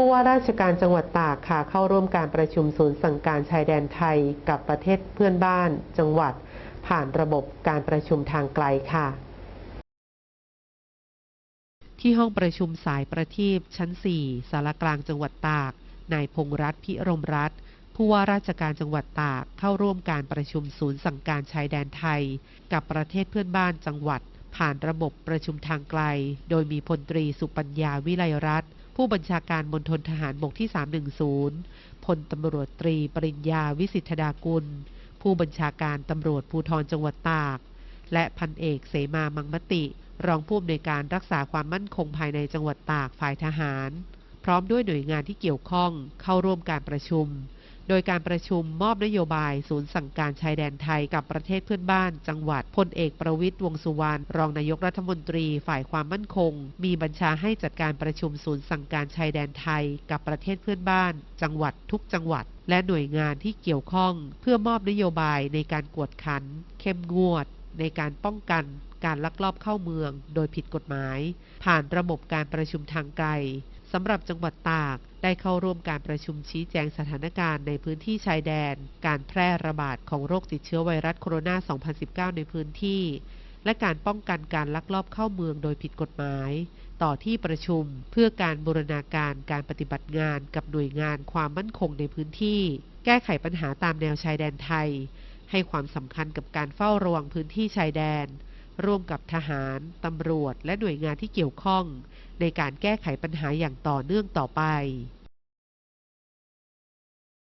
ผู้ว่าราชการจังหวัดตากค่ะ เข้าร่วมการประชุมศูนย์สั่งการชายแดนไทยกับประเทศเพื่อนบ้าน จังหวัด ผ่านระบบการประชุมทางไกลค่ะที่ห้องประชุมสายประทีปชั้น 4 สารกลางจังหวัดตาก นายพงรัตน์พิรมรัตน์ผู้ว่าราชการจังหวัดตากเข้าร่วมการประชุมศูนย์สั่งการชายแดนไทย กับประเทศเพื่อนบ้านจังหวัด ผ่านระบบประชุมทางไกล โดยมีพลตรีสุปัญญาวิไลรัตน์ ผู้บัญชาการมณฑลทหารบกที่ 310 พลตำรวจตรีปริญญาวิสิทธดากุล ผู้บัญชาการตำรวจภูธรจังหวัดตาก และพันเอกเสมามังมติ รองผู้อำนวยการรักษาความมั่นคงภายในจังหวัดตากฝ่ายทหาร พร้อมด้วยหน่วยงานที่เกี่ยวข้องเข้าร่วมการประชุม โดยการประชุมมอบนโยบาย ศูนย์สั่งการชายแดนไทยกับประเทศเพื่อนบ้าน จังหวัดพลเอกประวิตยวงสุวรรณรองนายกรัฐมนตรีฝ่ายความมั่นคง มีบัญชาให้จัดการประชุมศูนย์สั่งการชายแดนไทย กับประเทศเพื่อนบ้าน จังหวัดทุกจังหวัด และหน่วยงานที่เกี่ยวข้อง เพื่อมอบนโยบายในการกวดขัน เข้มงวด ในการป้องกัน การลักลอบเข้าเมือง โดยผิดกฎหมาย ผ่านระบบการประชุมทางไกล สำหรับจังหวัดตาก ได้เข้าร่วมการประชุมชี้แจงสถานการณ์ในพื้นที่ชายแดน การแพร่ระบาดของโรคติดเชื้อไวรัสโคโรนา 2019 ในพื้นที่ และการป้องกันการลักลอบเข้าเมืองโดยผิดกฎหมาย ต่อที่ประชุมเพื่อการบูรณาการการปฏิบัติงานกับหน่วยงานความมั่นคงในพื้นที่ แก้ไขปัญหาตามแนวชายแดนไทย ให้ความสำคัญกับการเฝ้าระวังพื้นที่ชายแดน ร่วมกับทหาร ตำรวจ และหน่วยงานที่เกี่ยวข้อง ในการแก้ไขปัญหาอย่างต่อเนื่องต่อไป